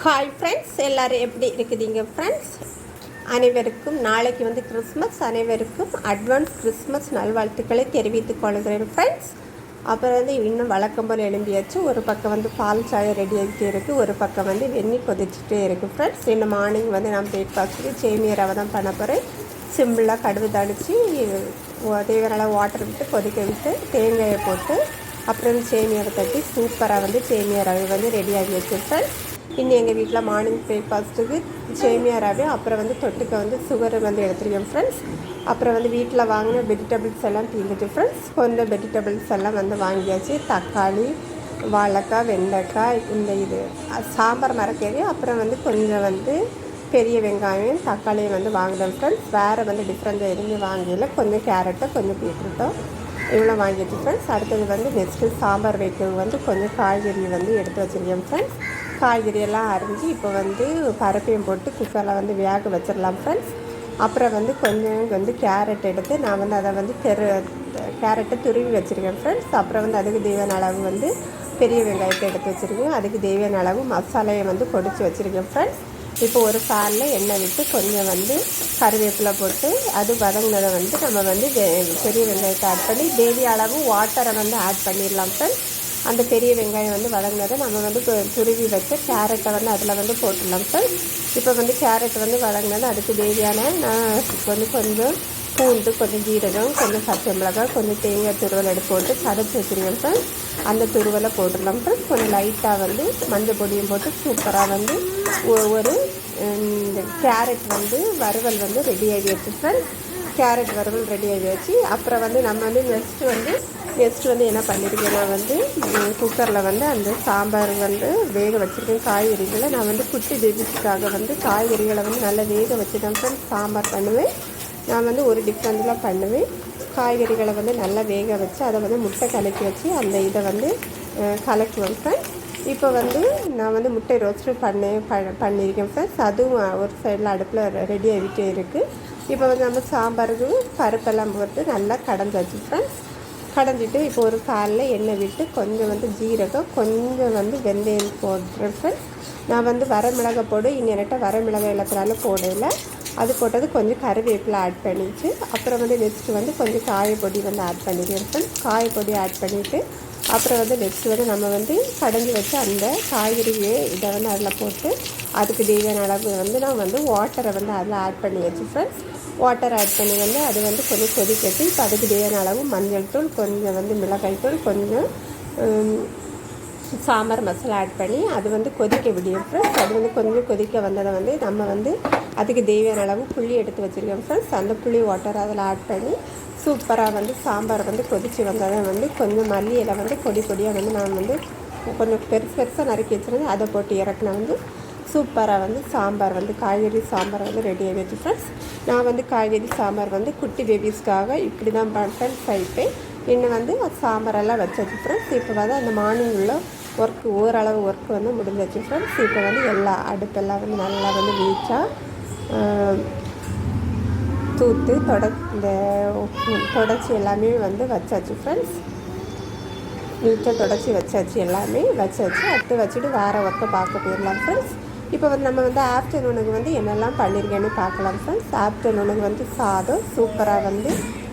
Hi friends எல்லோரும் எப்படி இருக்குதுங்க ஃப்ரெண்ட்ஸ் அனைவருக்கும் நாளைக்கு வந்து கிறிஸ்மஸ் அனைவருக்கும் அட்வான்ஸ் கிறிஸ்மஸ் நல்வாழ்த்துக்களை தெரிவித்துக் கொள்கிறேன் ஃப்ரெண்ட்ஸ் அப்புறம் வந்து இன்னும் வழக்கம் போல் எழும்பியாச்சு. ஒரு பக்கம் வந்து பால் சாயம் ரெடி ஆகிட்டே இருக்குது ஒரு பக்கம் வந்து வெந்நீர் கொதிச்சுட்டே இருக்குது ஃப்ரெண்ட்ஸ் இன்னும் மார்னிங் வந்து நான் பிரேக்ஃபாஸ்ட்டுக்கு சேமியா ரவை தான் பண்ண போகிறேன் சிம்பிளாக கடுகு தடித்து தேவையான வாட்டர் விட்டு கொதிக்க விட்டு தேங்காயை போட்டு அப்புறம் சேமியாவை தட்டி சூப்பராக வந்து சேமியா ரவை வந்து ரெடி ஆகி வச்சுருப்பேன் இன்னும் எங்கள் வீட்டில் மார்னிங் பிரேக்ஃபாஸ்ட்டுக்கு சேமியா ரவை அப்புறம் வந்து தொட்டுக்க வந்து சுகர் வந்து எடுத்துருக்கேன் ஃப்ரெண்ட்ஸ் அப்புறம் வந்து வீட்டில் வாங்கின வெஜிடபிள்ஸ் எல்லாம் தீர்ந்துட்டு ஃப்ரெண்ட்ஸ் கொஞ்சம் வெஜிடபிள்ஸ் எல்லாம் வந்து வாங்கியாச்சு. தக்காளி வாழைக்காய் வெண்டைக்காய் இந்த இது. சாம்பார் மரக்கறி அப்புறம் வந்து கொஞ்சம் வந்து பெரிய வெங்காயம் தக்காளியை வந்து வாங்கினேன் ஃப்ரெண்ட்ஸ் வேறு வந்து டிஃப்ரெண்ட்டாக எதுவுமே வாங்கல. கொஞ்சம் கேரட்டோ கொஞ்சம் பீட்ரூட்டோ இவ்வளோ வாங்கிட்டு ஃப்ரெண்ட்ஸ் அடுத்தது வந்து நெக்ஸ்ட்டு சாம்பார் வைக்கிறது வந்து கொஞ்சம் காய்கறி வந்து எடுத்து வச்சுருக்கேன் ஃப்ரெண்ட்ஸ் காய்கறியெல்லாம் அரிஞ்சு இப்போ வந்து பருப்பையும் போட்டு குக்கரில் வந்து வேக வச்சிடலாம் ஃப்ரெண்ட்ஸ் அப்புறம் வந்து கொஞ்சம் வந்து கேரட் எடுத்து நான் வந்து அதை வந்து தெரு கேரட்டை துருவி வச்சுருக்கேன் ஃப்ரெண்ட்ஸ் அப்புறம் வந்து அதுக்கு தேவையான அளவு வந்து பெரிய வெங்காயத்தை எடுத்து வச்சுருக்கேன். அதுக்கு தேவையான அளவு மசாலையை வந்து பொடிச்சு வச்சுருக்கேன் ஃப்ரெண்ட்ஸ் இப்போ ஒரு ஃபேனில் எண்ணெய் விட்டு கொஞ்சம் வந்து கருவேப்பிலை போட்டு அது வதங்கினதை வந்து நம்ம வந்து பெரிய வெங்காயத்தை ஆட் பண்ணி தேவி அளவு வாட்டரை வந்து ஆட் பண்ணிடலாம் ஃப்ரெண்ட்ஸ் அந்த பெரிய வெங்காயம் வந்து வதங்கினதை நம்ம வந்து துருவி வச்சு கேரட்டை வந்து அதில் வந்து போட்டுடலாம் சார் இப்போ வந்து கேரட் வந்து வதங்கினது அதுக்கு தேவையான நான் வந்து கொஞ்சம் பூண்டு கொஞ்சம் ஜீரகம் கொஞ்சம் பச்சை மிளகாய் கொஞ்சம் தேங்காய் துருவல் எடுத்து போட்டு சதைச்சி வச்சுருக்கேன் சார் அந்த துருவலை போட்டுடலாம் சார் கொஞ்சம் லைட்டாக வந்து மஞ்சள் பொடியும் போட்டு சூப்பராக வந்து ஒவ்வொரு ஒரு இந்த கேரட் வந்து வறுவல் வந்து ரெடி ஆகிடுச்சு சார் கேரட் வறுவல் ரெடி ஆகியாச்சு அப்புறம் வந்து நம்ம வந்து நெக்ஸ்ட்டு வந்து நெக்ஸ்ட் வந்து என்ன பண்ணியிருக்கேன்னா வந்து குக்கரில் வந்து அந்த சாம்பார் வந்து வேக வச்சுருக்கேன். காய்கறிகளை நான் வந்து குட்டி பேபிஸ்க்காக வந்து காய்கறிகளை வந்து நல்லா வேக வச்சு தான் ஃப்ரெண்ட்ஸ் சாம்பார் பண்ணுவேன். நான் வந்து ஒரு டிஃப்ரெண்ட்லாம் பண்ணுவேன். காய்கறிகளை வந்து நல்லா வேக வச்சு அதை வந்து முட்டை கலக்கி வச்சு அந்த இதை வந்து கலக்குவேன் ஃப்ரெண்ட்ஸ் இப்போ வந்து நான் வந்து முட்டை ரோஸ்ட்டு பண்ணி ப பண்ணியிருக்கேன் ஃப்ரெண்ட்ஸ் அதுவும் ஒரு சைடில் அடுப்பில் ரெடி ஆகிட்டே இருக்குது இப்போ வந்து நம்ம சாம்பாருக்கு பருப்பெல்லாம் போட்டு நல்லா கடந்து ஃப்ரெண்ட்ஸ் கடைஞ்சிட்டு இப்போ ஒரு காலில் எண்ணெய் விட்டு கொஞ்சம் வந்து ஜீரகம் கொஞ்சம் வந்து வெந்தயம் போடுறேன் நான் வந்து வரமிளகாய் போடு இன்னிட்ட வரமிளகாய் எல்லாத்தினால போடல. அது போட்டது கொஞ்சம் கருவேப்பிலை ஆட் பண்ணிச்சு அப்புறம் வந்து நெக்ஸ்ட்டு வந்து கொஞ்சம் காயப்பொடி வந்து ஆட் பண்ணிடுவேன் காயப்பொடி ஆட் பண்ணிவிட்டு அப்புறம் வந்து நெக்ஸ்ட்டு வந்து நம்ம வந்து கடைஞ்சி வச்சு அந்த காய்கறியே இதை வந்து அதில் போட்டு அதுக்கு தேவையான அளவு வந்து நான் வந்து வாட்டரை வந்து அதில் ஆட் பண்ணி வச்சுப்பேன் வாட்டர் ஆட் பண்ணி வந்து அது வந்து கொஞ்சம் கொதிக்கட்டு. இப்போ அதுக்கு தேவையான அளவு மஞ்சள் தூள் கொஞ்சம் வந்து மிளகாய் தூள் கொஞ்சம் சாம்பார் மசாலா ஆட் பண்ணி அது வந்து கொதிக்க விடியும் ஃப்ரெண்ட்ஸ் அது வந்து கொஞ்சம் கொதிக்க வந்ததை வந்து நம்ம வந்து அதுக்கு தேவையான அளவு புளி எடுத்து வச்சுருக்கோம் ஃப்ரெண்ட்ஸ் அந்த புளி வாட்டர் அதில் ஆட் பண்ணி சூப்பராக வந்து சாம்பார் வந்து கொதித்து வந்ததை வந்து கொஞ்சம் மல்லி இலை வந்து கொடி கொடியாக வந்து நான் வந்து கொஞ்சம் பெருசு பெருசாக நறுக்கி வச்சுருந்தேன். அதை போட்டு இறக்குனா வந்து சூப்பராக வந்து சாம்பார் வந்து காய்கறி சாம்பார் வந்து ரெடி ஆகிடுச்சு ஃப்ரெண்ட்ஸ் நான் வந்து காய்கறி சாம்பார் வந்து குட்டி பேபிஸ்க்காக இப்படி தான் பண்ணுறேன் சைப்பேன் இன்னும் வந்து சாம்பாரெல்லாம் வச்சாச்சு ஃப்ரெண்ட்ஸ் இப்போ வந்து அந்த மார்னிங் உள்ள ஒர்க்கு ஓரளவு ஒர்க் வந்து முடிஞ்சாச்சு ஃப்ரெண்ட்ஸ் இப்போ வந்து எல்லா அடுப்பெல்லாம் வந்து நல்லா வந்து நீட்டாக தூத்து தொட இந்த தொடச்சி எல்லாமே வந்து வச்சாச்சு ஃப்ரெண்ட்ஸ் நீட்டாக தொடச்சி வச்சாச்சு எல்லாமே வச்சாச்சு. அடுத்து வச்சுட்டு வேறு ஒர்க்கை பார்க்க போயிடலாம் ஃப்ரெண்ட்ஸ் இப்போ வந்து நம்ம வந்து ஆஃப்டர்நூனுக்கு வந்து என்னெல்லாம் பண்ணியிருக்கேன்னு பார்க்கலாம் ஃப்ரெண்ட்ஸ் ஆஃப்டர்நூனுக்கு வந்து சாதம் சூப்பராக வந்து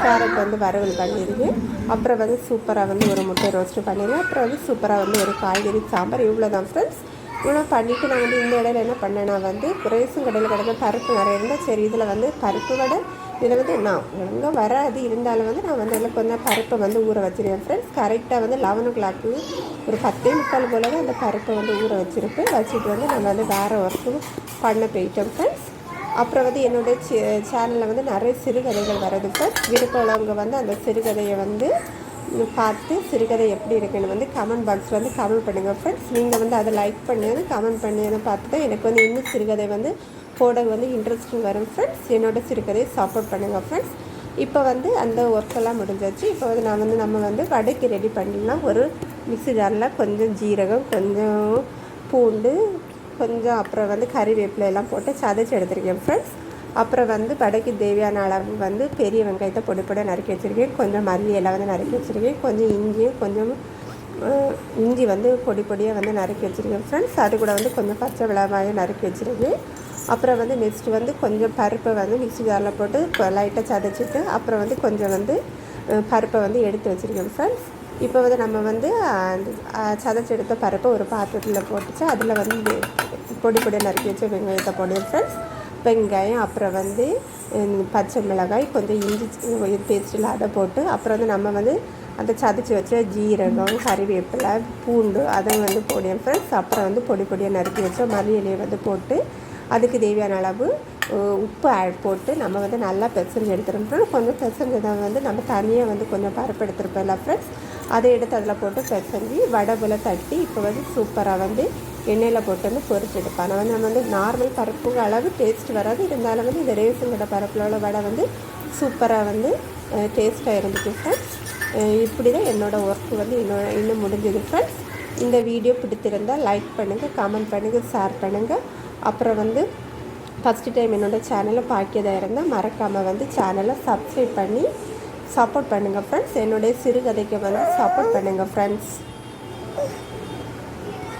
கேரட் வந்து வறுவல் பண்ணியிருக்கேன் அப்புறம் வந்து சூப்பராக வந்து ஒரு முட்டை ரோஸ்ட்டு பண்ணியிருக்கேன். அப்புறம் வந்து சூப்பராக வந்து ஒரு காய்கறி சாம்பார் இவ்வளோ தான் ஃப்ரெண்ட்ஸ் இவ்வளோ பண்ணிவிட்டு நான் வந்து இந்த இடையில என்ன பண்ணேன்னா வந்து ரேஷன் கடையில் கிடக்க பருப்பு நிறைய இருந்தால் சரி இதில் வந்து பருப்பு வடை இதில் வந்து நான் ஒழுங்காக வராது. இருந்தாலும் வந்து நான் வந்து அதில் கொஞ்சம் பருப்பை வந்து ஊற வச்சிருக்கேன் ஃப்ரெண்ட்ஸ் கரெக்டாக வந்து லெவன் ஓ கிளாக்கு ஒரு பத்தே முக்கால் போல தான் அந்த பருப்பை வந்து ஊற வச்சுருப்பேன் வச்சுட்டு வந்து நம்ம வந்து வேறு ஒர்க்கும் பண்ண போயிட்டோம் ஃப்ரெண்ட்ஸ் அப்புறம் வந்து என்னுடைய சேனலில் வந்து நிறைய சிறுகதைகள் வருது ஃப்ரெண்ட்ஸ் விருப்பம் உள்ளவங்க வந்து அந்த சிறுகதையை வந்து பார்த்து சிறுகதை எப்படி இருக்குன்னு வந்து கமெண்ட் பாக்ஸில் வந்து கமெண்ட் பண்ணுங்கள் ஃப்ரெண்ட்ஸ் நீங்கள் வந்து அதை லைக் பண்ணி கமெண்ட் பண்ணி பார்த்து தான் எனக்கு வந்து இன்னும் சிறுகதை வந்து போட வந்து இன்ட்ரெஸ்டிங் வரும் ஃப்ரெண்ட்ஸ் என்னோட சிறுகதையை சப்போர்ட் பண்ணுங்கள் ஃப்ரெண்ட்ஸ் இப்போ வந்து அந்த ஒர்க்கெல்லாம் முடிஞ்சாச்சு. இப்போ வந்து நான் வந்து நம்ம வந்து வடைக்கு ரெடி பண்ணிடலாம். ஒரு மிக்ஸி ஜாரில் கொஞ்சம் ஜீரகம் கொஞ்சம் பூண்டு கொஞ்சம் அப்புறம் வந்து கறிவேப்பிலை எல்லாம் போட்டு சதைச்சி எடுத்துருக்கேன் ஃப்ரெண்ட்ஸ் அப்புறம் வந்து வடைக்கு தேவையான அளவு வந்து பெரிய வெங்காயத்தை பொடி பொடி நறுக்கி வச்சுருக்கேன். கொஞ்சம் மல்லி எல்லாம் வந்து நறுக்கி வச்சுருக்கேன். கொஞ்சம் இஞ்சியும் கொஞ்சம் இஞ்சி வந்து பொடி பொடியாக வந்து நறுக்கி வச்சுருக்கேன் ஃப்ரெண்ட்ஸ் அது கூட வந்து கொஞ்சம் பச்சை மிளகாயும் நறுக்கி வச்சுருக்கேன். அப்புறம் வந்து நெக்ஸ்ட் வந்து கொஞ்சம் பருப்பை வந்து மிக்ஸி ஜாரில் போட்டு லைட்டாக சதைச்சிட்டு அப்புறம் வந்து கொஞ்சம் வந்து பருப்பை வந்து எடுத்து வச்சுருக்கேன் ஃப்ரெண்ட்ஸ் இப்போ வந்து நம்ம வந்து சதைச்சி எடுத்த பருப்பை ஒரு பாத்திரத்தில் போட்டுச்சு அதில் வந்து பொடி பொடியாக நறுக்கி வச்ச வெங்காயத்தை போடுவேன் ஃப்ரெண்ட்ஸ் வெங்காயம் அப்புறம் வந்து பச்சை மிளகாய் கொஞ்சம் இஞ்சி பேஸ்ட்டில் அதை போட்டு அப்புறம் வந்து நம்ம வந்து அந்த சதைச்சி வச்ச ஜீரகம் கறிவேப்பிலை பூண்டு அதை வந்து போடுவேன் ஃப்ரெண்ட்ஸ் அப்புறம் வந்து பொடி பொடியாக நறுக்கி வச்ச மல்லி இலையை வந்து போட்டு அதுக்கு தேவையான அளவு உப்பு ஆட் போட்டு நம்ம வந்து நல்லா பெசஞ்சு எடுத்துருப்போம் கொஞ்சம் பெசஞ்சதை வந்து நம்ம தனியாக வந்து கொஞ்சம் பருப்பு எடுத்துருப்போம்ல ஃப்ரெண்ட்ஸ் அதை எடுத்து அதில் போட்டு பெசஞ்சு வடை போல் தட்டி இப்போ வந்து சூப்பராக வந்து எண்ணெயில் போட்டு வந்து பொரிச்சு எடுப்பேன். ஆனால் வந்து நம்ம வந்து நார்மல் பருப்பு அளவு டேஸ்ட் வராது. இருந்தாலும் வந்து இந்த ரேசன் கடை பருப்பில் வடை வந்து சூப்பராக வந்து டேஸ்ட்டாக இருந்துச்சு ஃப்ரெண்ட்ஸ் இப்படி தான் என்னோடய ஒர்க் வந்து இன்னும் இன்னும் முடிஞ்சது ஃப்ரெண்ட்ஸ் இந்த வீடியோ பிடித்திருந்தால் லைக் பண்ணுங்கள் கமெண்ட் பண்ணுங்கள் ஷேர் பண்ணுங்கள் அப்புறம் வந்து ஃபஸ்ட்டு டைம் என்னோடய சேனலை பார்க்கியதாக இருந்தால் மறக்காமல் வந்து சேனலை சப்ஸ்கிரைப் பண்ணி சப்போர்ட் பண்ணுங்கள் ஃப்ரெண்ட்ஸ் என்னுடைய சிறுகதைக்கு வந்து சப்போர்ட் பண்ணுங்கள் ஃப்ரெண்ட்ஸ்